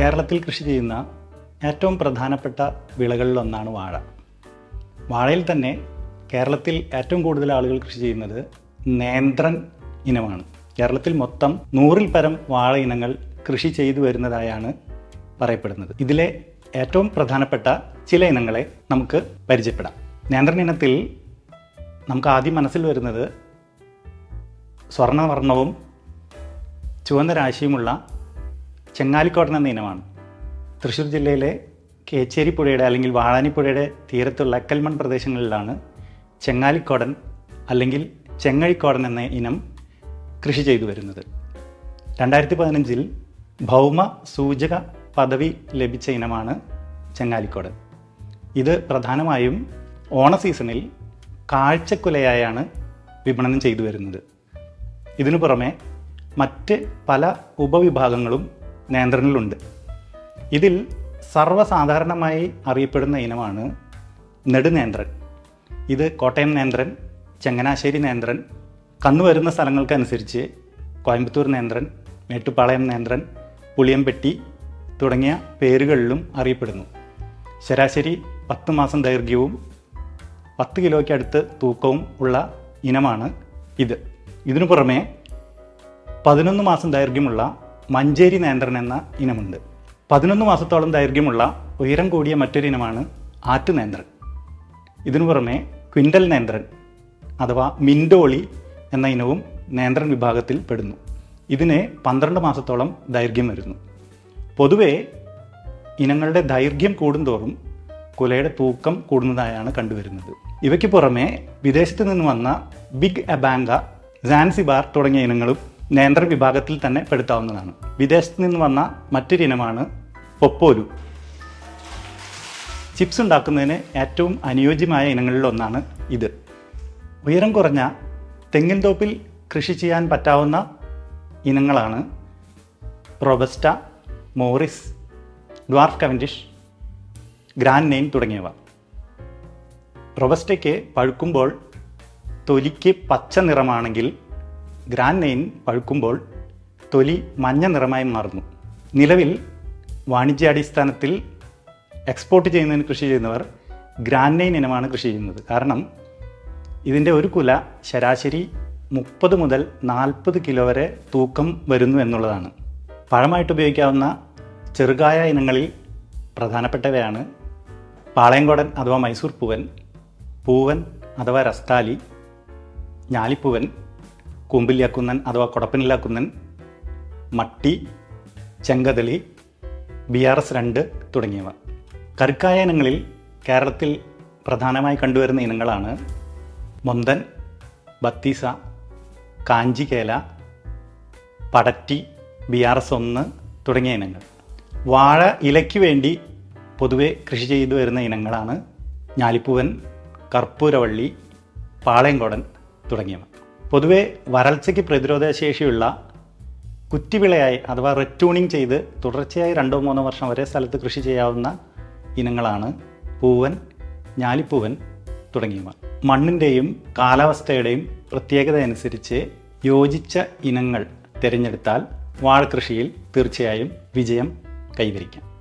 കേരളത്തിൽ കൃഷി ചെയ്യുന്ന ഏറ്റവും പ്രധാനപ്പെട്ട വിളകളിലൊന്നാണ് വാഴ. വാഴയിൽ തന്നെ കേരളത്തിൽ ഏറ്റവും കൂടുതൽ ആളുകൾ കൃഷി ചെയ്യുന്നത് നേന്ത്രൻ ഇനമാണ്. കേരളത്തിൽ മൊത്തം നൂറിൽ പരം വാഴ ഇനങ്ങൾ കൃഷി ചെയ്തു വരുന്നതായാണ് പറയപ്പെടുന്നത്. ഇതിലെ ഏറ്റവും പ്രധാനപ്പെട്ട ചില ഇനങ്ങളെ നമുക്ക് പരിചയപ്പെടാം. നേന്ത്രൻ ഇനത്തിൽ നമുക്ക് ആദ്യം മനസ്സിൽ വരുന്നത് സ്വർണവർണവും ചുവന്ന രാശിയുമുള്ള ചെങ്ങാലിക്കോടൻ എന്ന ഇനമാണ്. തൃശ്ശൂർ ജില്ലയിലെ കേച്ചേരി പുഴയുടെ അല്ലെങ്കിൽ വാഴാനിപ്പുഴയുടെ തീരത്തുള്ള അക്കൽമൺ പ്രദേശങ്ങളിലാണ് ചെങ്ങാലിക്കോടൻ അല്ലെങ്കിൽ ചെങ്ങഴിക്കോടൻ എന്ന ഇനം കൃഷി ചെയ്തു വരുന്നത്. രണ്ടായിരത്തി പതിനഞ്ചിൽ ഭൗമ സൂചക പദവി ലഭിച്ച ഇനമാണ് ചെങ്ങാലിക്കോടൻ. ഇത് പ്രധാനമായും ഓണ സീസണിൽ കാഴ്ചക്കുലയായാണ് വിപണനം ചെയ്തു വരുന്നത്. ഇതിനു പുറമെ മറ്റ് പല ഉപവിഭാഗങ്ങളും നിയന്ത്രണത്തിലുണ്ട്. ഇതിൽ സർവസാധാരണമായി അറിയപ്പെടുന്ന ഇനമാണ് നെടുനേന്ത്രൻ ഇത് കോട്ടയം നേന്ത്രൻ ചങ്ങനാശ്ശേരി നേന്ത്രൻ കന്നു വരുന്ന സ്ഥലങ്ങൾക്കനുസരിച്ച് കോയമ്പത്തൂർ നേന്ത്രൻ മേട്ടുപാളയം നേന്ത്രൻ പുളിയംപെട്ടി തുടങ്ങിയ പേരുകളിലും അറിയപ്പെടുന്നു. ശരാശരി പത്ത് മാസം ദൈർഘ്യവും പത്ത് കിലോയ്ക്ക് അടുത്ത് തൂക്കവും ഉള്ള ഇനമാണ് ഇത്. ഇതിനു പുറമെ പതിനൊന്ന് മാസം ദൈർഘ്യമുള്ള മഞ്ചേരി നേന്ത്രൻ എന്ന ഇനമുണ്ട്. പതിനൊന്ന് മാസത്തോളം ദൈർഘ്യമുള്ള ഉയരം കൂടിയ മറ്റൊരു ഇനമാണ് ആറ്റു നേന്ത്രൻ. ഇതിനു പുറമെ ക്വിന്റൽ നേന്ത്രൻ അഥവാ മിൻഡോളി എന്ന ഇനവും നേന്ത്രൻ വിഭാഗത്തിൽ പെടുന്നു. ഇതിന് പന്ത്രണ്ട് മാസത്തോളം ദൈർഘ്യം വരുന്നു. പൊതുവേ ഇനങ്ങളുടെ ദൈർഘ്യം കൂടുന്തോറും കുലയുടെ തൂക്കം കൂടുന്നതായാണ് കണ്ടുവരുന്നത്. ഇവയ്ക്ക് പുറമെ വിദേശത്ത് നിന്ന് വന്ന ബിഗ് അബാങ്ക സാൻസിബാർ തുടങ്ങിയ ഇനങ്ങളും നേന്ത്ര വിഭാഗത്തിൽ തന്നെ പെടുത്താവുന്നതാണ്. വിദേശത്ത് നിന്ന് വന്ന മറ്റൊരു ഇനമാണ് പൊപ്പോലു. ചിപ്സ് ഉണ്ടാക്കുന്നതിന് ഏറ്റവും അനുയോജ്യമായ ഇനങ്ങളിലൊന്നാണ് ഇത്. ഉയരം കുറഞ്ഞ തെങ്ങിൻ തോപ്പിൽ കൃഷി ചെയ്യാൻ പറ്റാവുന്ന ഇനങ്ങളാണ് Robusta Morris dwarf Cavendish grand Naine തുടങ്ങിയവ. റോബസ്റ്റയ്ക്ക് പഴുക്കുമ്പോൾ തൊലിക്ക് പച്ച നിറമാണെങ്കിൽ ഗ്രാൻഡ് നെയിൻ പഴുക്കുമ്പോൾ തൊലി മഞ്ഞ നിറമായി മാറുന്നു. നിലവിൽ വാണിജ്യാടിസ്ഥാനത്തിൽ എക്സ്പോർട്ട് ചെയ്യുന്നതിന് കൃഷി ചെയ്യുന്നവർ ഗ്രാൻഡ് നെയിൻ ഇനമാണ് കൃഷി ചെയ്യുന്നത്. കാരണം ഇതിന്റെ ഒരു കുല ശരാശരി മുപ്പത് മുതൽ നാൽപ്പത് കിലോ വരെ തൂക്കം വരുന്നു എന്നുള്ളതാണ്. പഴമായിട്ട് ഉപയോഗിക്കാവുന്ന ചെറുകായ ഇനങ്ങളിൽ പ്രധാനപ്പെട്ടവയാണ് പാളയംകോടൻ അഥവാ മൈസൂർ പൂവൻ പൂവൻ അഥവാ രസ്താലി ഞാലിപ്പൂവൻ കൂമ്പില്യാക്കുന്നൻ അഥവാ കൊടപ്പനില്ലാക്കുന്നൻ മട്ടി ചെങ്കതളി ബി ആർ എസ് രണ്ട് തുടങ്ങിയവ. കറുക്കായ ഇനങ്ങളിൽ കേരളത്തിൽ പ്രധാനമായി കണ്ടുവരുന്ന ഇനങ്ങളാണ് മൊന്തൻ ബത്തീസ കാഞ്ചികേല പടറ്റി ബി ആർ എസ് ഒന്ന് തുടങ്ങിയ ഇനങ്ങൾ. വാഴ ഇലയ്ക്ക് വേണ്ടി പൊതുവെ കൃഷി ചെയ്തു വരുന്ന ഇനങ്ങളാണ് ഞാലിപ്പൂവൻ കർപ്പൂരവള്ളി പാളയംകോടൻ തുടങ്ങിയവ. പൊതുവെ വരൾച്ചയ്ക്ക് പ്രതിരോധശേഷിയുള്ള കുറ്റിവിളയായി അഥവാ റെറ്റൂണിങ് ചെയ്ത് തുടർച്ചയായി രണ്ടോ മൂന്നോ വർഷം വരെ സ്ഥലത്ത് കൃഷി ചെയ്യാവുന്ന ഇനങ്ങളാണ് പൂവൻ ഞാലിപ്പൂവൻ തുടങ്ങിയവ. മണ്ണിന്റെയും കാലാവസ്ഥയുടെയും പ്രത്യേകത അനുസരിച്ച് യോജിച്ച ഇനങ്ങൾ തിരഞ്ഞെടുത്താൽ വാഴ കൃഷിയിൽ തീർച്ചയായും വിജയം കൈവരിക്കാം.